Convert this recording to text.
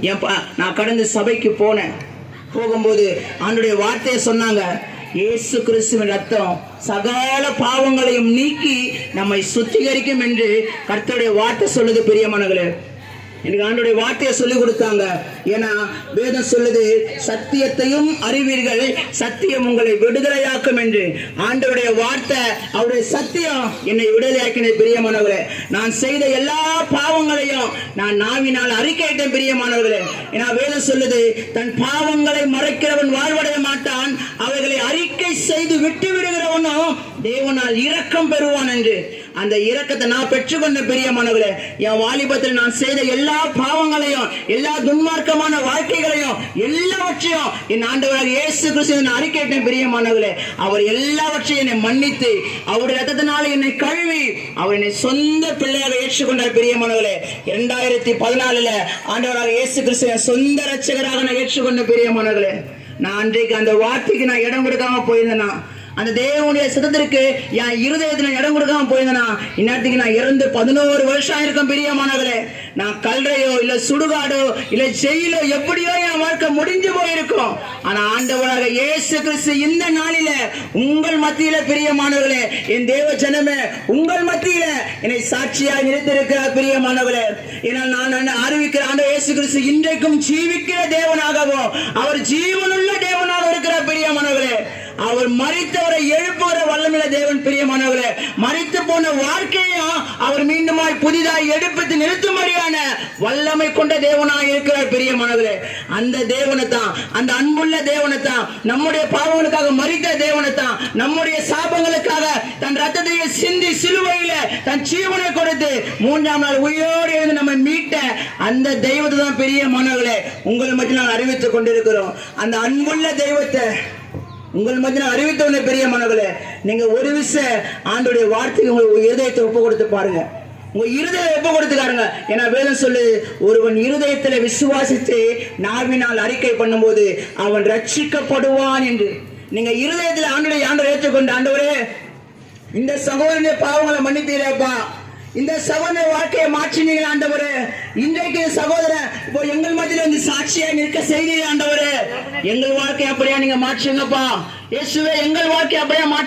என் பா- நான் கடந்து சபைக்கு போனேன். போகும்போது அவனுடைய வார்த்தையை சொன்னாங்க. இயேசு கிறிஸ்துவின் ரத்தம் சகல பாவங்களையும் நீக்கி நம்மை சுத்திகரிக்கும் என்று கர்த்தருடைய வார்த்தை சொல்லுது பிரியமானங்களே எனக்கு ஆண்டுடைய வார்த்தையை சொல்லி கொடுத்தாங்க. ஏன்னா வேதம் சொல்லுது சத்தியத்தையும் அறிவீர்கள் சத்தியம் உங்களை விடுதலையாக்கும் என்று. ஆண்டவருடைய வார்த்தை அவருடைய சத்தியம் என்னை விடுதலையாக்கின பிரியமானவர்களே. நான் செய்த எல்லா பாவங்களையும் நான் நாவினால் அறிக்கையிட்டேன் பிரியமானவர்களே. ஏன்னா வேதம் சொல்லுது தன் பாவங்களை மறைக்கிறவன் வாழ்வடைய மாட்டான் அவைகளை அறிக்கை செய்து விட்டு விடுகிறவனும் தேவனால் இரக்கம் பெறுவான் என்று. அந்த இரக்கத்தை நான் பெற்றுக்கொண்ட பிரியமானவர்களே என் வாலிபத்தில் நான் செய்த எல்லா பாவங்களையும் எல்லா துன்மார்க்கமான வாழ்க்கைகளையும் எல்லாவற்றையும் என் ஆண்டவராக இயேசு கிறிஸ்து நான் அறிக்கையிட்டேன் பிரியமானவர்களே அவர் எல்லாவற்றையும் என்னை மன்னித்து அவருடைய ரத்தத்தினால என்னை கழுவி அவர் என்னை சொந்த பிள்ளையாக ஏற்றுக்கொண்டார் பிரியமானவர்களே இரண்டாயிரத்தி பதினாலுல ஆண்டவராக இயேசு கிறிஸ்து சொந்த ரட்சகராக நான் ஏற்றுக்கொண்ட பிரியமானவர்களே நான் அன்றைக்கு அந்த வார்த்தைக்கு நான் இடம் கொடுக்காம போயிருந்தேன்னா அந்த தேவனுடைய சித்தத்திற்கு என் இருதயத்துல இடம் கொடுக்காம போயிருந்தேனா இந்நேரத்துக்கு நான் இறந்து பதினோரு வருஷம் ஆயிருக்கும் பிரியமானவர்களே நான் கல்றையோ இல்ல சுடுகாடோ இல்ல ஜெயிலோ எப்படியோ என் வாழ்க்கை முடிஞ்சு போயிருக்கும். ஆனா ஆண்டவராக இயேசு கிறிஸ்து இந்த நாளில உங்கள் மத்தியில பிரியமானவர்களே என் தேவ ஜனமே உங்கள் மத்தியில என்னை சாட்சியாக நிறுத்திருக்கிறார் பிரியமானவர்களே ஏன்னா நான் அறிவிக்கிற ஆண்டு இயேசு கிறிஸ்து இன்றைக்கும் ஜீவிக்கிற தேவனாகவும் அவர் ஜீவனுள்ள அவர் மறித்தவரை எழுப்புகிற வல்லமில்ல தேவன் பிரியமானவர்களே மறித்து போன வாழ்க்கையும் அவர் மீண்டுமாய் புதிதாய் எடுப்பித்து நிறுத்தும்படியான வல்லமை கொண்ட தேவனாய் இருக்கிறார் பிரியமானவர்களே. அந்த தேவனை தான் அந்த அன்புள்ள தேவனை தான் நம்முடைய பாவங்களுக்காக மறித்த தேவனை தான் நம்முடைய சாபங்களுக்காக தன் ரத்தத்தையே சிந்தி சிலுவையில தன் ஜீவனை கொடுத்து மூன்றாம் நாள் உயிரோடு இருந்து நம்ம மீட்ட அந்த தெய்வத்தை தான் பெரிய மாணவர்களே உங்கள் மத்தியில் நான் அறிவித்துக் கொண்டிருக்கிறோம். அந்த அன்புள்ள தெய்வத்தை உங்கள் மத்தியில் அறிவித்தவனே பெரிய மனங்களே நீங்க ஒரு விச ஆண்டுடைய வார்த்தைக்கு உங்கள் இருதயத்தை ஒப்பு கொடுத்து பாருங்க. உங்க இருதயத்தை ஒப்பு கொடுத்துக்காருங்க ஏன்னா வேதம் சொல்லு ஒருவன் இருதயத்துல விசுவாசித்து நாவினால் அறிக்கை பண்ணும்போது அவன் ரட்சிக்கப்படுவான் என்று. நீங்க இருதயத்துல ஆண்டுடைய ஆண்டவர் ஏற்றுக்கொண்டு ஆண்டவரே இந்த சகோதரனுடைய பாவங்களை மன்னித்தீரேப்பா. இந்த சகோதர வாழ்க்கையை மாற்றினீங்க ஆண்டவரே. இன்றைக்கு சகோதரன் இப்போ எங்கள் மத்தியில் வந்து சாட்சியாக நிற்க செய்தீங்க ஆண்டவரே. எங்கள் வாழ்க்கை அப்படியா நீங்க மாற்றுங்கப்பா. இயேசுவே எங்கள் வாழ்க்கை அப்படியே மாற்று